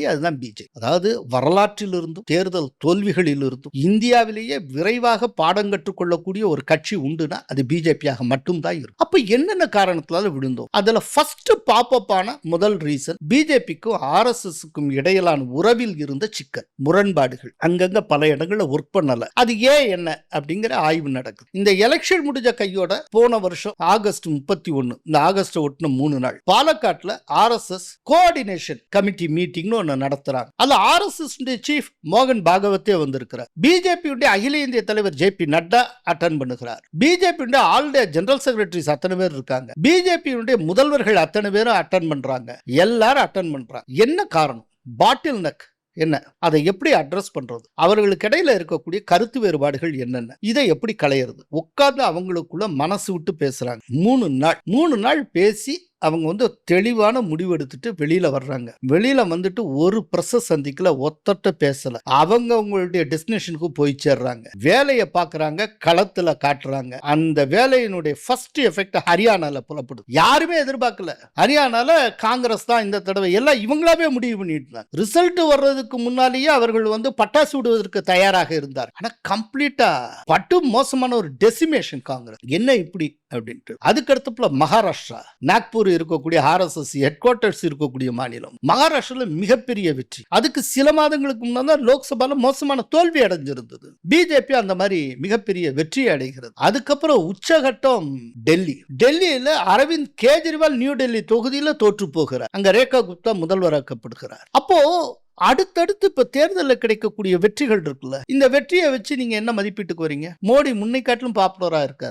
அதுதான் பிஜேபி அதாவது வரலாற்றிலிருந்தும் தேர்தல் தோல்விகளிலிருந்தும் இந்தியாவிலேயே விரைவாக பாடம் கற்றுக்கொள்ளக்கூடிய ஒரு கட்சி உண்டுனா அது பிஜேபியாக மட்டும்தான் இருக்கும். அப்ப என்னென்ன காரணத்தினால விழுந்தோம்? அதுல ஃபர்ஸ்ட் பாப்பப் ஆன முதல் ரீசன் பிஜேபிக்கும் ஆர்எஸ்எஸ்க்கும் இடையிலான உறவில் இருந்த சிக்கல் முரண்பாடுகள். அங்கங்க பல இடங்கள்ல ஒர்க் பண்ணல. அது ஏன் என்ன அப்படிங்கிற ஆய்வு நடக்குது. இந்த எலெக்ஷன் முடிஞ்ச கையோட போன வருஷம் ஆகஸ்ட் முப்பத்தி ஒன்னு இந்த ஆகஸ்ட் ஒட்டின மூணு நாள். பாலக்காட்டுல ஆர்எஸ்எஸ் கோஆர்டினேஷன் கமிட்டி மீட்டிங்னு ஒன்று நடத்துறாங்க. அது ஆர்எஸ்எஸ் சீஃப் மோகன் பாகவத்தே வந்திருக்கிறார். பிஜேபியுடைய அகில இந்திய தலைவர் ஜே பி நட்டா அட்டன் பண்ணுகிறார். பிஜேபியுடைய ஆல் இந்தியா ஜெனரல் செக்ரட்டரிஸ் அத்தனை பேர் இருக்காங்க. பிஜேபியுடைய முதல்வர்கள் அத்தனை பேரும் அட்டன் பண்றாங்க. எல்லாரும் அட்டன் பண்றாங்க. என்ன காரணம்? பாட்டில் நெக் என்ன? அதை எப்படி அட்ரஸ் பண்றது? அவர்களுக்கு இடையில இருக்கக்கூடிய கருத்து வேறுபாடுகள் என்னென்ன? இதை எப்படி களையிறது? உட்கார்ந்து அவங்களுக்குள்ள மனசு விட்டு பேசுறாங்க. மூணு நாள். மூணு நாள் பேசி அவங்க வந்து தெளிவான முடிவு எடுத்துட்டு வெளியில வர்றாங்க. வெளியில வந்துட்டு ஒரு பிரச சந்திக்கல ஒத்தட்ட பேசல. அவங்க அவங்களுடைய டெஸ்டினேஷனுக்கு போய் சேர்றாங்க. வேலையை பாக்குறாங்க களத்துல காட்டுறாங்க. அந்த வேலையினுடைய ஃபர்ஸ்ட் எஃபெக்ட் ஹரியானால புலப்படுது. யாருமே எதிர்பார்க்கல. ஹரியானால காங்கிரஸ் தான் இந்த தடவை எல்லாம் இவங்களாவே முடிவு பண்ணிட்டு ரிசல்ட் வர்றதுக்கு முன்னாலேயே அவர்கள் வந்து பட்டாசு விடுவதற்கு தயாராக இருந்தார். ஆனா கம்ப்ளீட்டா பட்டு மோசமான ஒரு டெசிமேஷன் காங்கிரஸ். என்ன இப்படி? அப்படின்ட்டு. அதுக்கு அடுத்தப்புல மகாராஷ்டிரா நாக்பூர் இருக்கக்கூடிய ஆர்எஸ்எஸ் ஹெட் குவார்ட்டர்ஸ் இருக்கக்கூடிய மாநிலம். மகாராஷ்டிரால மிகப்பெரிய வெற்றி. அதுக்கு சில மாதங்களுக்கு முன்னாடி லோக்சபால மோசமான தோல்வி அடைஞ்சிருந்தது. பிஜேபி அந்த மாதிரி மிகப்பெரிய வெற்றி அடைகிறது. அதுக்கப்புறம் உச்சகட்டம் டெல்லி. டெல்லியில அரவிந்த் கேஜ்ரிவால் நியூ டெல்லி தொகுதியில தோற்று போகிறார். அங்க ரேகா குப்தா முதல்வராக்கப்படுகிறார் அப்போ அடுத்தடுத்து இப்ப தேர்தலில் கிடைக்கக்கூடிய வெற்றிகள் இருக்குல்ல இந்த வெற்றியை வச்சு நீங்க என்ன மதிப்பீட்டுக்கு வரீங்க? மோடி முன்னை காட்டிலும் பாப்புலரா இருக்கார்.